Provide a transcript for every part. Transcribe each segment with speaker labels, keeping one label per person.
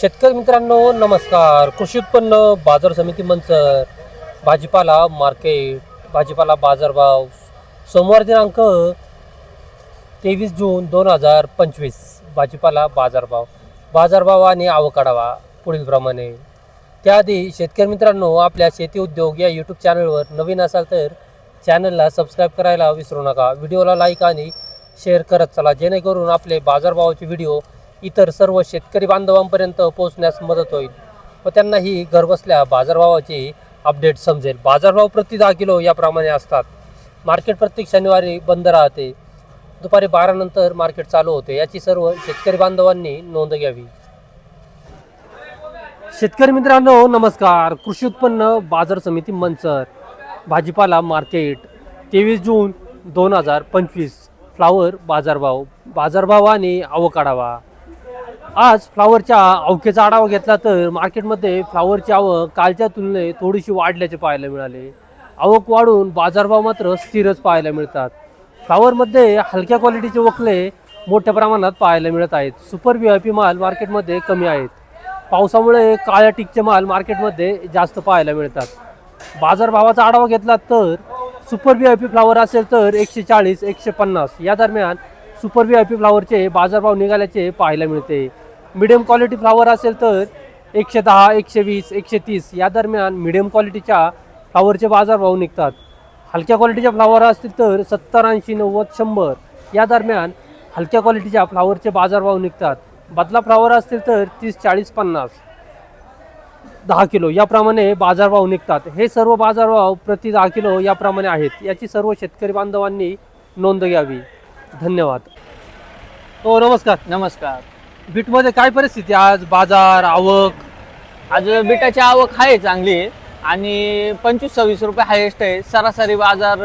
Speaker 1: शेतकरी मित्रांनो नमस्कार. कृषी उत्पन्न बाजार समिती मंचर भाजीपाला मार्केट भाजीपाला बाजारभाव सोमवार दिनांक तेवीस जून दोन हजार पंचवीस भाजीपाला बाजारभाव बाजारभाव आणि आवक आढावा पुढीलप्रमाणे. त्याआधी शेतकरी मित्रांनो आपल्या शेती उद्योग या यूट्यूब चॅनलवर नवीन असाल तर चॅनलला सबस्क्राईब करायला विसरू नका. व्हिडिओला लाईक आणि शेअर करत चला जेणेकरून आपले बाजारभावाचे व्हिडिओ इतर सर्व शेतकरी बांधवांपर्यंत पोहोचण्यास मदत होईल. व त्यांनाही घरबसल्या बाजारभावाची अपडेट समजेल. बाजारभाव प्रति दहा किलो याप्रमाणे असतात. मार्केट प्रत्येक शनिवारी बंद राहते. दुपारी बारानंतर मार्केट चालू होते. याची सर्व शेतकरी बांधवांनी नोंद घ्यावी. शेतकरी मित्रांनो नमस्कार. कृषी उत्पन्न बाजार समिती मंचर भाजीपाला मार्केट तेवीस जून दोन हजार पंचवीस. फ्लावर बाजारभाव बाजारभाव आणि आवक आढावा आज फ्लावरच्या अवकेचा आढावा घेतला तर मार्केटमध्ये फ्लावरची आवक कालच्या तुलनेत थोडीशी वाढल्याचे पाहायला मिळाले. आवक वाढून बाजारभाव मात्र स्थिरच पाहायला मिळतात. फ्लावरमध्ये हलक्या क्वालिटीचे वखले मोठ्या प्रमाणात पाहायला मिळत आहेत. सुपर व्ही आय पी माल मार्केटमध्ये कमी आहेत. पावसामुळे काळ्या टिकचे माल मार्केटमध्ये जास्त पाहायला मिळतात. बाजारभावाचा आढावा घेतला तर super V I P flower असेल तर एकशे चाळीस एकशे पन्नास या दरम्यान सुपर व्ही आय पी फ्लावरचे बाजारभाव निघाल्याचे पाहायला मिळते. मिडियम क्वालिटी फ्लावर असेल तर एकशे दहा एकशे वीस एकशे तीस या दरम्यान मिडियम क्वालिटीच्या फ्लावरचे बाजारभाव निघतात. हलक्या क्वालिटीच्या फ्लावर असतील तर सत्तर ऐंशी नव्वद शंभर या दरम्यान हलक्या क्वालिटीच्या फ्लावरचे बाजारभाव निघतात. बदला फ्लावर असतील तर तीस चाळीस पन्नास दहा किलो याप्रमाणे बाजारभाव निघतात. हे सर्व बाजारभाव प्रति दहा किलो याप्रमाणे आहेत. याची सर्व शेतकरी बांधवांनी नोंद घ्यावी. धन्यवाद. हो नमस्कार.
Speaker 2: नमस्कार.
Speaker 1: बीटमध्ये काय परिस्थिती आज बाजार आवक?
Speaker 2: आज बिटाची आवक आहे चांगली आणि पंचवीस सव्वीस रुपये हायेस्ट आहे. सरासरी बाजार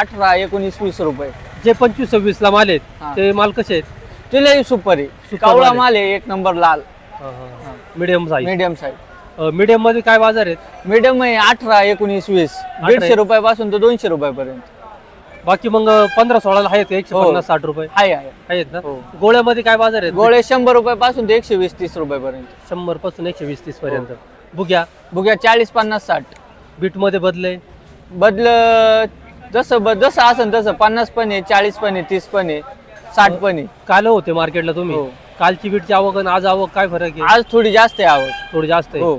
Speaker 2: अठरा एकोणीस वीस रुपये.
Speaker 1: जे पंचवीस सव्वीस ला माल आहेत
Speaker 2: हा.
Speaker 1: ते माल कसे आहेत?
Speaker 2: तुलाही सुपर. आहे
Speaker 1: सुपर
Speaker 2: कावळा
Speaker 1: माल
Speaker 2: माल आहे एक नंबर लाल.
Speaker 1: मिडियम साईज
Speaker 2: मीडियम साईज
Speaker 1: मिडियममध्ये काय बाजार आहेत?
Speaker 2: मीडियम आहे अठरा एकोणीस वीस. दीडशे रुपयापासून तर दोनशे रुपयापर्यंत.
Speaker 1: बाकी मग पंधरा सोळाला आहेत एकशे
Speaker 2: हो.
Speaker 1: पन्नास साठ रुपये?
Speaker 2: आहे आहे.
Speaker 1: आहेत ना?
Speaker 2: हो.
Speaker 1: गोळ्यामध्ये काय बाजार आहेत?
Speaker 2: गोळे शंभर रुपयापासून ते एकशे वीस तीस रुपयापर्यंत.
Speaker 1: शंभरपासून एकशे वीस तीस पर्यंत.
Speaker 2: हो.
Speaker 1: बुग्या?
Speaker 2: बुग्या चाळीस पन्नास साठ.
Speaker 1: बीटमध्ये बदले?
Speaker 2: बदल जसं ब- जसं असेल तसं पन्नास पण आहे चाळीस पण आहे तीस पण आहे साठ पण आहे.
Speaker 1: काल होते मार्केटला तुम्ही?
Speaker 2: हो.
Speaker 1: कालची बीटची आवक आणि आज आवक काय फरक आहे?
Speaker 2: आज थोडी जास्त आहे आवक.
Speaker 1: थोडी जास्त आहे.
Speaker 2: हो.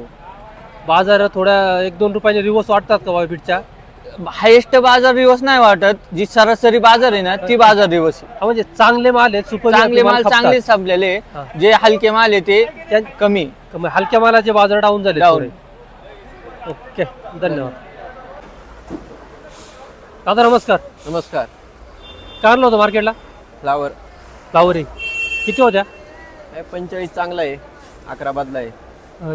Speaker 1: बाजार थोड्या एक दोन रुपयाने रिवर्स वाटतात का बा बीटच्या?
Speaker 2: हायेस्ट बाजार दिवस नाही वाटत. जी सरासरी बाजार आहे ना ती बाजार दिवस आहे.
Speaker 1: हा, म्हणजे चांगले माल आहेत सुपर
Speaker 2: चांगले माल चांगले संपलेले
Speaker 1: हा.
Speaker 2: जे हलके माल आहे ते
Speaker 1: त्या-
Speaker 2: कमी.
Speaker 1: हलक्या मालाचे बाजार डाऊन झाले
Speaker 2: Down.
Speaker 1: थोडे. ओके धन्यवाद. दादा नमस्कार.
Speaker 3: नमस्कार.
Speaker 1: काय आणलं होतं मार्केटला
Speaker 3: फ्लावर
Speaker 1: फ्लावरी किती होत्या?
Speaker 3: पंचेचाळीस चांगला आहे. अकरा बदला आहे.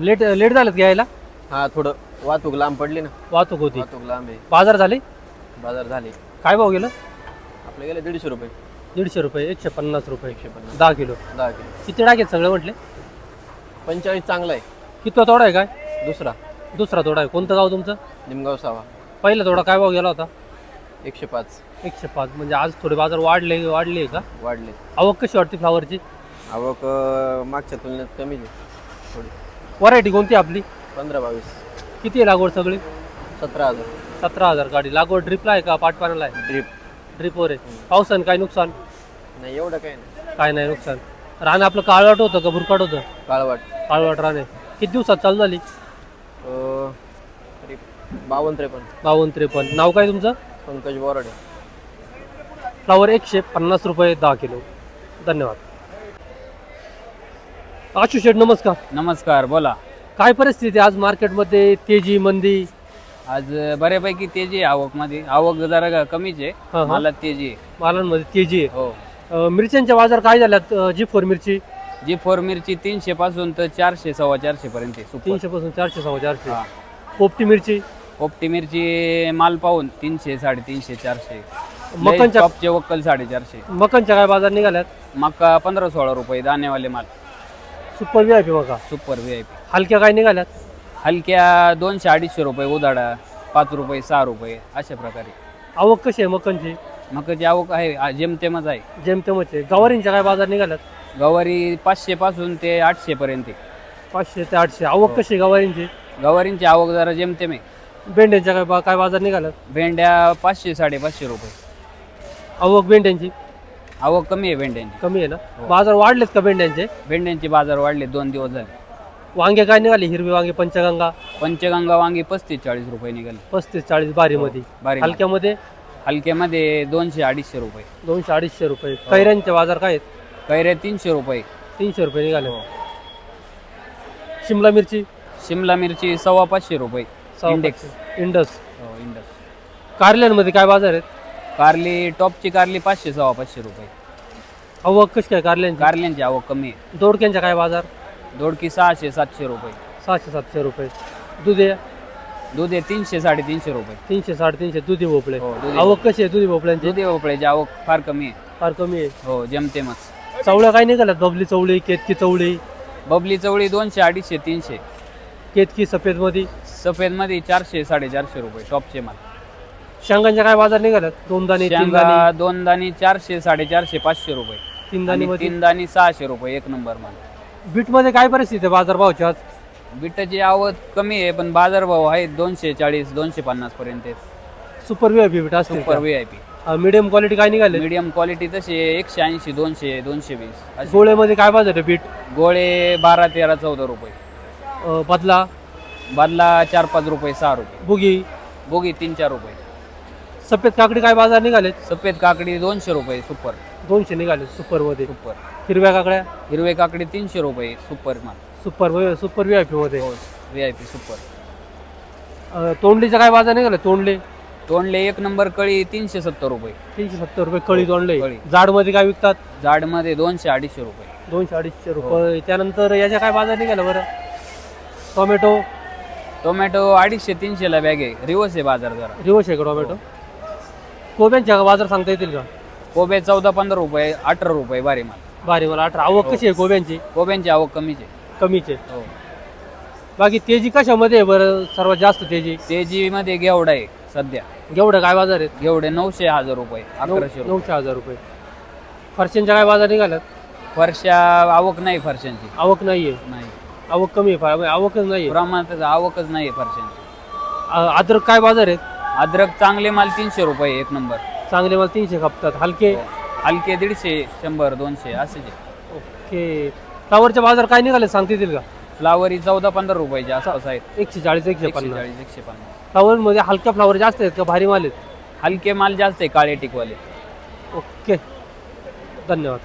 Speaker 1: लेट लेट झालेत घ्यायला
Speaker 3: हा थोडं वाहतूक लांब पडली ना.
Speaker 1: वाहतूक होती.
Speaker 3: वाहतूक लांब आहे.
Speaker 1: बाजार झाले?
Speaker 3: बाजार झाले.
Speaker 1: काय भाव गेलं?
Speaker 3: आपले गेले दीडशे रुपये.
Speaker 1: दीडशे रुपये एकशे पन्नास रुपये.
Speaker 3: एकशे पन्नास.
Speaker 1: दहा किलो.
Speaker 3: दहा किलो.
Speaker 1: किती टाकेत सगळे म्हटले?
Speaker 3: पंचेचाळीस चांगला आहे.
Speaker 1: कितवा तोडा आहे काय?
Speaker 3: दुसरा.
Speaker 1: दुसरा तोडा आहे. कोणतं गाव तुमचं?
Speaker 3: निमगाव सावा
Speaker 1: पहिला तोडा काय भाव गेला होता?
Speaker 3: एकशे पाच.
Speaker 1: एकशे पाच. म्हणजे आज थोडे बाजार वाढले वाढले का?
Speaker 3: वाढले.
Speaker 1: आवक कशी वाटते फ्लावरची?
Speaker 3: आवक अं, मागच्या तुलनेत कमीच आहे. थोडी.
Speaker 1: व्हरायटी कोणती आपली?
Speaker 3: पंधरा बावीस.
Speaker 1: किती आहे लागवड सगळी?
Speaker 3: सतरा हजार.
Speaker 1: सतरा हजार गाडी. लागवड ड्रिपला आहे का? पाटपाण्याला आहे?
Speaker 3: ड्रीप
Speaker 1: ड्रिपवर आहे. पावसानं काय नुकसान?
Speaker 3: नाही एवढं काही नाही.
Speaker 1: काय नाही नुकसान. रान आपलं काळवाट होतं का? भुरकाट होतं?
Speaker 3: काळवाट.
Speaker 1: काळवाट राणे किती दिवसात चालू झाली?
Speaker 3: अं, तरी बावन्न त्रेपन्न.
Speaker 1: बावन्न त्रेपन्न. नाव काय तुमचं?
Speaker 3: पंकज बोराडे.
Speaker 1: फ्लावर एकशे पन्नास रुपये दहा किलो. धन्यवाद. आशु शेठ नमस्कार.
Speaker 4: नमस्कार बोला.
Speaker 1: काय परिस्थिती आज मार्केटमध्ये? तेजी मंदी?
Speaker 4: आज बऱ्यापैकी तेजी आहे आवकमध्ये. आवक जरा ग- कमीच आहे.
Speaker 1: हा.
Speaker 4: मला तेजी आहे.
Speaker 1: मालांमध्ये तेजी आहे.
Speaker 4: हो.
Speaker 1: अं, मिरच्यांच्या बाजार काय झाल्यात जी फोर मिरची?
Speaker 4: जी फोर मिरची तीनशे पासून तर चारशे सव्वा चारशे पर्यंत आहे. सुपर.
Speaker 1: तीनशे पासून चारशे सव्वा चारशे.
Speaker 4: हा.
Speaker 1: पोपटी मिरची?
Speaker 4: पोपटी मिरची माल पाहून तीनशे साडेतीनशे चारशे.
Speaker 1: मकांच्या
Speaker 4: टॉपचे वक्कल साडेचारशे.
Speaker 1: मकांच्या काय बाजार निघाल्यात?
Speaker 4: मका पंधरा सोळा रुपये दाणेवाले माल.
Speaker 1: सुपर व्ही आय पी मका.
Speaker 4: सुपर व्ही आय पी
Speaker 1: हलक्या काय निघाल्यात?
Speaker 4: हलक्या दोनशे अडीचशे रुपये उदाडा पाच रुपये सहा रुपये अशा प्रकारे.
Speaker 1: आवक कशी आहे मकांची
Speaker 4: मकाची आवक आहे आ, जेमतेमच आहे.
Speaker 1: जेमतेमच आहे. गवारींच्या काय बाजार निघाल्यात?
Speaker 4: गवारी पाचशे पासून ते आठशे पर्यंत आहे.
Speaker 1: पाचशे ते आठशे. आवक कशी आहे गवारींची?
Speaker 4: गवारींची आवक जरा जेमतेम आहे.
Speaker 1: भेंड्यांच्या काय बा- काय बाजार निघाला
Speaker 4: भेंड्या पाचशे साडेपाचशे रुपये.
Speaker 1: आवक भेंड्यांची?
Speaker 4: आवक कमी आहे भेंड्यांची.
Speaker 1: कमी आहे ना? बाजार वाढलेत का भेंड्यांचे?
Speaker 4: भेंड्यांचे बाजार वाढले दोन दिवस झाले.
Speaker 1: वांगे काय निघाले हिरवे वांगे पंचगंगा?
Speaker 4: पंचगंगा वांगी पस्तीस चाळीस रुपये निघाले.
Speaker 1: पस्तीस चाळीस बारीमध्ये.
Speaker 4: बारी
Speaker 1: हलक्यामध्ये?
Speaker 4: हलक्यामध्ये दोनशे अडीचशे रुपये.
Speaker 1: दोनशे अडीचशे रुपये. कैऱ्यांचे बाजार काय आहेत?
Speaker 4: कैऱ्या तीनशे रुपये.
Speaker 1: तीनशे रुपये निघाले. शिमला मिरची?
Speaker 4: शिमला मिरची सव्वा पाचशे रुपये. इंडेक्स.
Speaker 1: इंडस
Speaker 4: हो इंडेक्स
Speaker 1: कारल्यांमध्ये काय बाजार आहेत?
Speaker 4: कारली टॉपची कारली पाचशे सव्वा पाचशे रुपये.
Speaker 1: आवक कशी काय कारल्यांची?
Speaker 4: कारल्यांची आवक कमी आहे.
Speaker 1: दोडक्यांच्या काय बाजार?
Speaker 4: दोडकी सहाशे सातशे रुपये.
Speaker 1: सहाशे सातशे रुपये. दुधे?
Speaker 4: दूध आहे तीनशे साडेतीनशे रुपये.
Speaker 1: तीनशे साडेतीनशे दुधी भोपळे.
Speaker 4: हो, दुधी
Speaker 1: आवक कशी आहे दुधी भोपळ्यांची?
Speaker 4: दुधी भोपळ्याची आवक फार कमी आहे.
Speaker 1: फार कमी आहे.
Speaker 4: हो जमतेमच.
Speaker 1: चवळ्या काय निघाल्यात? बबली चवळी केतकी चवळी?
Speaker 4: बबली चवळी दोनशे अडीचशे तीनशे.
Speaker 1: केतकी सफेदमध्ये
Speaker 4: सफेदमध्ये चारशे साडेचारशे रुपये टॉपचे माल.
Speaker 1: शेंगांच्या काय बाजार निघाल्यात? दोन दाणे तीन दाणे
Speaker 4: शेंगा दोन दाणी चारशे साडेचारशे पाचशे रुपये.
Speaker 1: तीन
Speaker 4: आणि
Speaker 1: दाणीमध्ये
Speaker 4: तीन दाणी सहाशे रुपये एक नंबर माल.
Speaker 1: बीटमध्ये काय परिस्थिती आहे बाजारभावाची आज?
Speaker 4: बिटाची आवक कमी आहे पण बाजारभाव आहेत दोनशे चाळीस दोनशे पन्नास पर्यंत
Speaker 1: super V I P beet असतील
Speaker 4: super V I P
Speaker 1: medium quality काय निघाले?
Speaker 4: मीडियम क्वालिटी तशी आहे, एकशे ऐंशी दोनशे दोनशे वीस अशी
Speaker 1: गोळ्यामध्ये काय बाजार आहे बीट?
Speaker 4: गोळे बारा तेरा चौदा रुपये.
Speaker 1: अं, बदला?
Speaker 4: बदला चार पाच रुपये सहा रुपये.
Speaker 1: बुगी?
Speaker 4: बोगी तीन चार रुपये.
Speaker 1: सफेद काकडी काय बाजार निघाले
Speaker 4: सफेद काकडी दोनशे रुपये सुपर.
Speaker 1: दोनशे निघाले सुपरमध्ये
Speaker 4: सुपर
Speaker 1: हिरव्या काकड्या?
Speaker 4: हिरवे काकडी तीनशे रुपये सुपर माल.
Speaker 1: Super super V I P मध्ये.
Speaker 4: हो व्ही आय पी सुपर
Speaker 1: अं, तोंडलीचा काय बाजार निघाले? तोंडले?
Speaker 4: तोंडले एक नंबर कळी तीनशे सत्तर रुपये.
Speaker 1: तीनशे सत्तर रुपये कळी तोंडले.
Speaker 4: कळी.
Speaker 1: जाडमध्ये काय विकतात?
Speaker 4: जाडमध्ये दोनशे अडीचशे रुपये.
Speaker 1: दोनशे अडीचशे रुपये. त्यानंतर याच्या काय बाजार निघाला बरं? टोमॅटो
Speaker 4: टोमॅटो अडीचशे तीनशेला बॅग आहे. रिवर्स आहे बाजार जरा.
Speaker 1: रिवर्स आहे का टोमॅटो कोब्यांच्या बाजार सांगता येतील का?
Speaker 4: कोबे चौदा पंधरा रुपये अठरा रुपये बारे माल.
Speaker 1: भारी मला अठरा. आवक कशी आहे कोब्यांची
Speaker 4: कोब्यांची आवक कमीच आहे.
Speaker 1: कमीच आहे.
Speaker 4: हो.
Speaker 1: बाकी तेजी कशामध्ये आहे बरं? सर्वात जास्त तेजी?
Speaker 4: तेजी मध्ये घेवडा आहे सध्या.
Speaker 1: घेवढं काय बाजार आहेत?
Speaker 4: घेवडे नऊशे हजार रुपये अकराशे रुपये.
Speaker 1: नऊशे हजार रुपये. फरशांच्या काय बाजार निघाल्यात?
Speaker 4: फरशा आवक नाही फरशांची
Speaker 1: आवक नाहीये.
Speaker 4: नाही.
Speaker 1: आवक कमी आहे फार- आवकच नाहीये.
Speaker 4: प्रमाणात आवकच नाही फरशांची
Speaker 1: अ- अद्रक काय बाजार आहेत?
Speaker 4: अद्रक चांगले माल तीनशे रुपये एक नंबर.
Speaker 1: चांगले मला तीनशे खपतात हलके?
Speaker 4: हलके दीडशे शंभर दोनशे आहे.
Speaker 1: ओके. फ्लावरचे बाजार काय निघाले सांगता येतील का?
Speaker 4: फ्लावरी चौदा पंधरा रुपयाचे आसपास आहेत.
Speaker 1: एकशे चाळीस एकशे
Speaker 4: एकशे
Speaker 1: पन्नास
Speaker 4: चाळीस एकशे पन्नास.
Speaker 1: फ्लावर मध्ये हलक्या फ्लावर जास्त आहेत का? भारी माल आहेत?
Speaker 4: हलके माल जास्त आहे काळे टिकवाले.
Speaker 1: ओके. धन्यवाद.